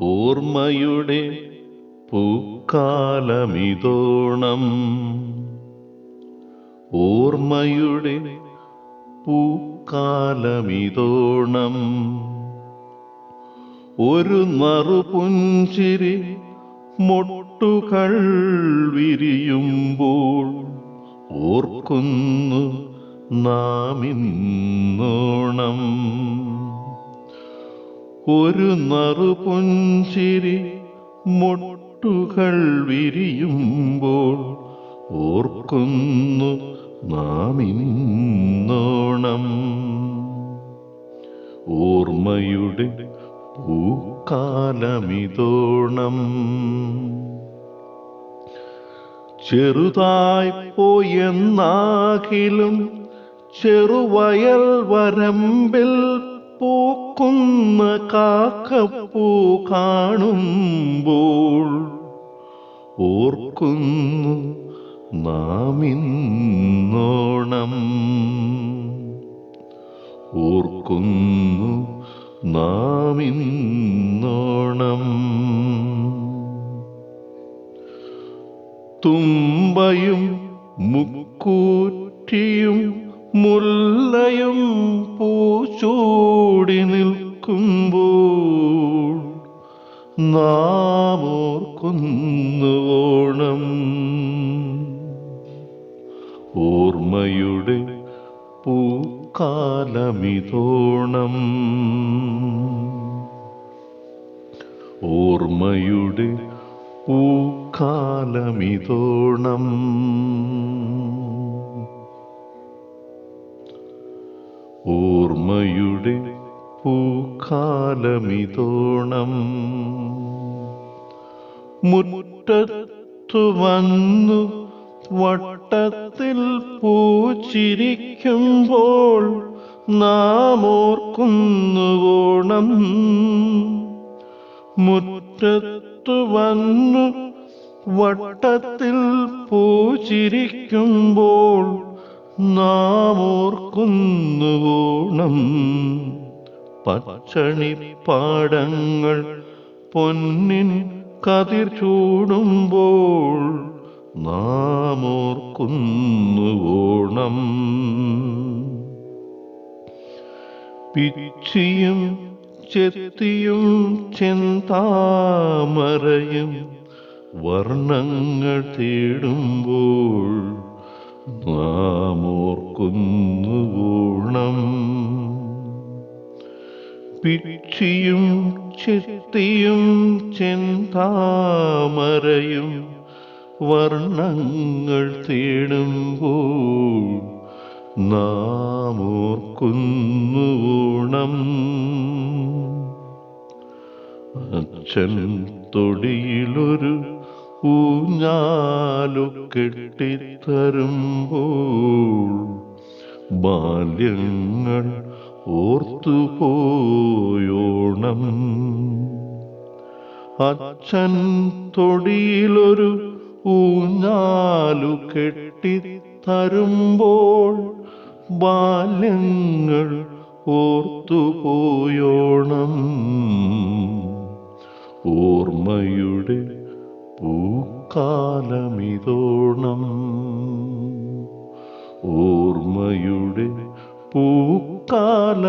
ഓർമ്മയുടെ പൂക്കാലമിതോണം. ഓർമ്മയുടെ പൂക്കാലമിതോണം. ഒരു നറുപുഞ്ചിരി മൊട്ടുകൾ വിരിയുമ്പോൾ ഓർക്കുന്നു നാമിന്നോണം. ഒരു നറുപുഞ്ചിരി മൊട്ടുകൾ വിരിയുമ്പോൾ ഓർക്കുന്നു നാമിന്നോണം ഓർമ്മയുടെ പൂക്കാലമിതോണം. ചെറുതായി പോയെന്നാകിലും ചെറുവയൽ വരമ്പിൽ പൂക്കുന്ന കാക്കപ്പൂ കാണുമ്പോൾ ഓർക്കുന്നു നാമിന്നോണം. ഓർക്കുന്നു നാമിന്നോണം. തുമ്പയും മുക്കൂറ്റിയും മുല്ലയും പൂച്ചൂടി നിൽക്കുമ്പോൾ നാം ഓർക്കുന്നുവോണം ഓർമ്മയുടെ പൂക്കാലമിതോണം. ഓർമ്മയുടെ പൂക്കാലമിതോണം. ഓർമ്മയുടെ പൂക്കാലമിതോണം. മുറ്റത്തു വന്നു വട്ടത്തിൽ പൂച്ചിരിക്കുമ്പോൾ നാം ഓർക്കുന്നു ഓണം മുറ്റത്തു വന്നു വട്ടത്തിൽ പൂച്ചിരിക്കുമ്പോൾ നാം പച്ചണി പാടങ്ങൾ പൊന്നിൻ കതിർ ചൂടുമ്പോൾ നാം ഓർക്കുന്നുവോണം പിച്ചിയും ചെത്തിയും ചെന്താമറയും വർണങ്ങൾ തേടുമ്പോൾ നാം ഓർക്കുന്നുവോണം പിക്ഷിയും ചെത്തിയും ചെന്താമരയും വർണങ്ങൾ തേടുമ്പോൾ നാം ഓർക്കുന്നുവോണം അച്ഛൻ തൊടിയിലൊരു ഊഞ്ഞാലു കെട്ടിത്തരുമ്പോൾ ബാല്യങ്ങൾ ഓർത്തുപോയോണം. അച്ഛൻ തൊടിയിലൊരു ഊഞ്ഞാലു കെട്ടിത്തരുമ്പോൾ ബാല്യങ്ങൾ ഓർത്തുപോയോണം. പൂക്കാലമിതോണം ഓർമ്മയുടെ പൂക്കാലമിതോണം